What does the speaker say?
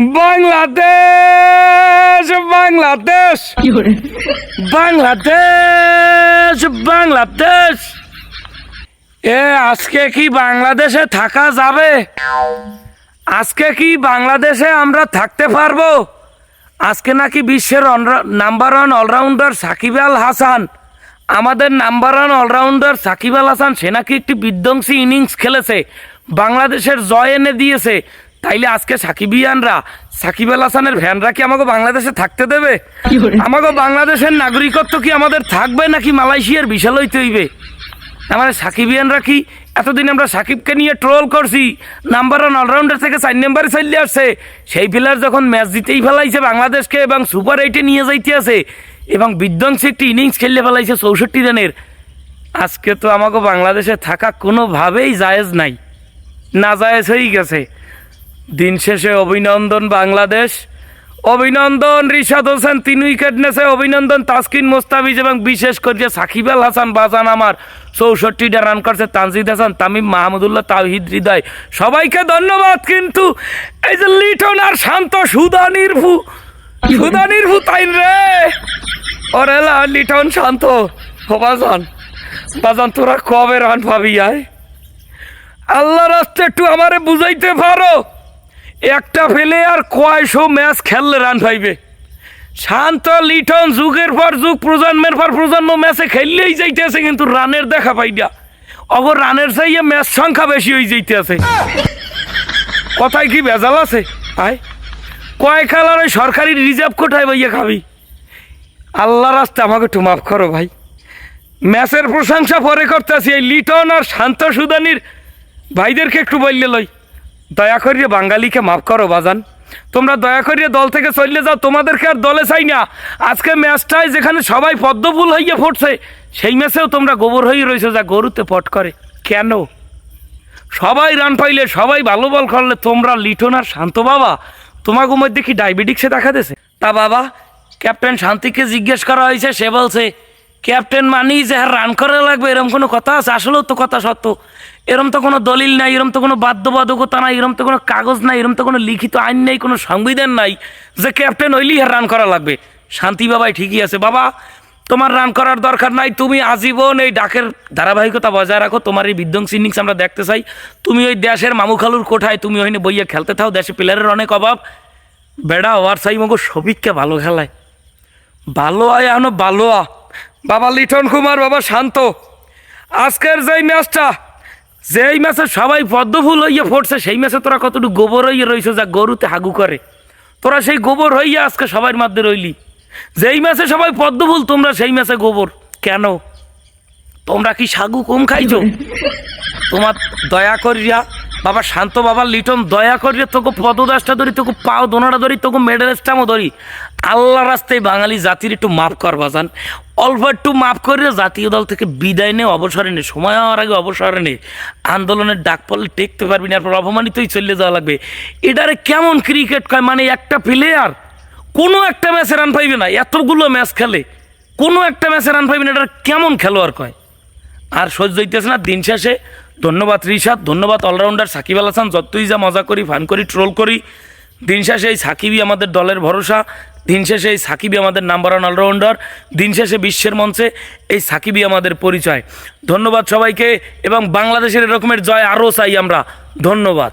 বাংলাদেশ বাংলাদেশ। বাংলাদেশ বাংলাদেশ। এ আজকে কি বাংলাদেশে থাকা যাবে? আজকে কি বাংলাদেশে আমরা থাকতে পারব? আজকে নাকি বিশ্বের number one allrounder Shakib Al Hasan. আমাদের number one allrounder Shakib Al Hasan সে নাকি একটি বিধ্বংসী ইনিংস খেলেছে। বাংলাদেশের জয় এনে দিয়েছে। তাইলে আজকে সাকিবিয়ানরা সাকিব আল হাসানের ভ্যানরা কি আমাকে বাংলাদেশে থাকতে দেবে? আমাকে বাংলাদেশের নাগরিকত্ব কি আমাদের থাকবে নাকি মালয়েশিয়ার বিশাল হইতে হইবে আমাদের সাকিবিয়ানরা কি এতদিন আমরা সাকিবকে নিয়ে ট্রোল করছি? নাম্বার ওয়ান অলরাউন্ডার থেকে চার নাম্বারে চলে আসছে। সেই প্লেয়ার যখন ম্যাচ জিতেই ফেলাইছে বাংলাদেশকে এবং সুপার এইটে নিয়ে যাইতে আছে এবং বিধ্বংসী একটি ইনিংস খেললে ফেলাইছে চৌষট্টি রানের। আজকে তো আমাকে বাংলাদেশে থাকা কোনোভাবেই জায়েজ নাই। না জায়েজ হয়েই গেছে। দিন শেষে অভিনন্দন বাংলাদেশ। অভিনন্দন রিশাদ হোসেন, তিন উইকেট নেছে। অভিনন্দন তাসকিন মোস্তাফিজ এবং বিশেষ করে সাকিব আল হাসান বাজান আমার। চৌষট্টিটা রান করছে তানজিদ হাসান, তামিম মাহমুদুল্লাহ তাহিদ হৃদয়। সবাইকে ধন্যবাদ কিন্তু এই যে লিটন আর শান্ত, সুধা নির্ভু। সুধা নির্ভু তাই রে। ওরেলা লিটন, শান্ত। বাজান বাজান, তোরা কবে রান পাবি আয়? আল্লাহ রাস্তে একটু আমারে বুঝাইতে পারো? একটা ফেলে আর কয়শো ম্যাচ খেললে রান পাইবে। শান্ত লিটন যুগের পর যুগ, প্রজন্মের পর প্রজন্ম ম্যাচে খেললেই যাইতেছে, কিন্তু রানের দেখা পাই না অগর রানের চাইয়ে ম্যাচ সংখ্যা বেশি হয়ে যাইতেছে। কথায় কি ভেজাল আছে? আয়। কয় খেলার ওই সরকারি রিজার্ভ কোথায় বইয়া খাবি? আল্লাহ রাস্তা আমাকে একটু মাফ করো ভাই। ম্যাচের প্রশংসা পরে করতেছি, এই লিটন আর শান্ত সুদানির ভাইদেরকে একটু বললে লই। দয়া করিয়ে বাঙালিকে মাফ করো বাজান। তোমরা দয়া করিয়ে দল থেকে চললে যাও, তোমাদেরকে আর দলে চাই না। আজকে ম্যাচটায় যেখানে সবাই পদ্মফুল হইয়া ফুটছে, সেই ম্যাচেও তোমরা গোবর হয়ে রয়েছে যা গরুতে পট করে। কেন? সবাই রান পাইলে, সবাই ভালো বল করলে, তোমরা লিটন আর শান্ত বাবা তোমাকে মধ্যে কি ডায়াবেটিক্সে দেখা দিয়েছে? তা বাবা, ক্যাপ্টেন শান্তিকে জিজ্ঞেস করা হয়েছে, সে বলছে ক্যাপ্টেন মানি যে হ্যাঁ রান করা লাগবে, এরম কোনো কথা আছে? আসলেও তো কথা সত্য। এরম তো কোনো দলিল নাই, এরম তো কোনো বাধ্যবাধকতা নাই, এরম তো কোনো কাগজ নাই, এরম তো কোনো লিখিত আইন নেই, কোনো সংবিধান নাই যে ক্যাপ্টেন হইলেই হ্যাঁ রান করা লাগবে। শান্তি বাবাই ঠিকই আছে। বাবা, তোমার রান করার দরকার নাই, তুমি আজীবন এই ডাকের ধারাবাহিকতা বজায় রাখো, তোমার এই বিধ্বংসী ইনিংস আমরা দেখতে চাই। তুমি ওই দেশের মামু খালুর কোঠায়, তুমি ওইনে বইয়ে খেলতে থাও, দেশে প্লেয়ারের অনেক অভাব। বেড়া ওয়ার চাই মগো সবিককে ভালো খেলায়। ভালো আয় আনো ভালো আ বাবা লিটন কুমার, বাবা শান্ত। আজকের যেই ম্যাচটা, যেই ম্যাচে সবাই পদ্মফুল হইয়া ফুটছে সেই ম্যাচে তোরা কতটুকু গোবর হইয়া রইছে যা গরুতে হাগু করে? তোরা সেই গোবর হইয়া আজকে সবার মধ্যে রইলি। যেই ম্যাচে সবাই পদ্মফুল, তোমরা সেই ম্যাচে গোবর। কেন? তোমরা কি সাগু কম খাইছো? তোমার দয়া করিয়া বাবা, শান্ত বাবা, লিটন, দয়া করিয়া তোকে পদদাসটা ধরি, তোকে পাও দোনাটা ধরি, তোকে মেডেলেসটামও ধরি। আল্লাহ রাস্তায় বাঙালি জাতির একটু মাফ করবা যান অল্প একটু মাফ করে জাতীয় দল থেকে বিদায় নে, অবসরে নে, সময় হওয়ার আগে অবসরে নে। আন্দোলনের ডাক পড়লে টেকতে পারবি না, এরপর অপমানিতই চলে যাওয়া লাগবে। এটারে কেমন ক্রিকেট কয়? মানে একটা প্লেয়ার কোনো একটা ম্যাচে রান পাইবে না, এতগুলো ম্যাচ খেলে। কোনো একটা ম্যাচে রান পাইবে না এটা কেমন খেলোয়াড় কয়? আর সহ্য হইতেছে না, দিন শেষে ধন্যবাদ রিশাদ, ধন্যবাদ অলরাউন্ডার সাকিব আল হাসান, যতই যা মজা করি, ফান করি, ট্রোল করি। দিন শেষে এই সাকিবই আমাদের দলের ভরসা। দিন শেষে এই সাকিবই আমাদের নাম্বার ওয়ান অলরাউন্ডার। দিন শেষে বিশ্বের মঞ্চে এই সাকিবই আমাদের পরিচয়। ধন্যবাদ সবাইকে এবং বাংলাদেশের এরকমের জয় আরও চাই আমরা। ধন্যবাদ।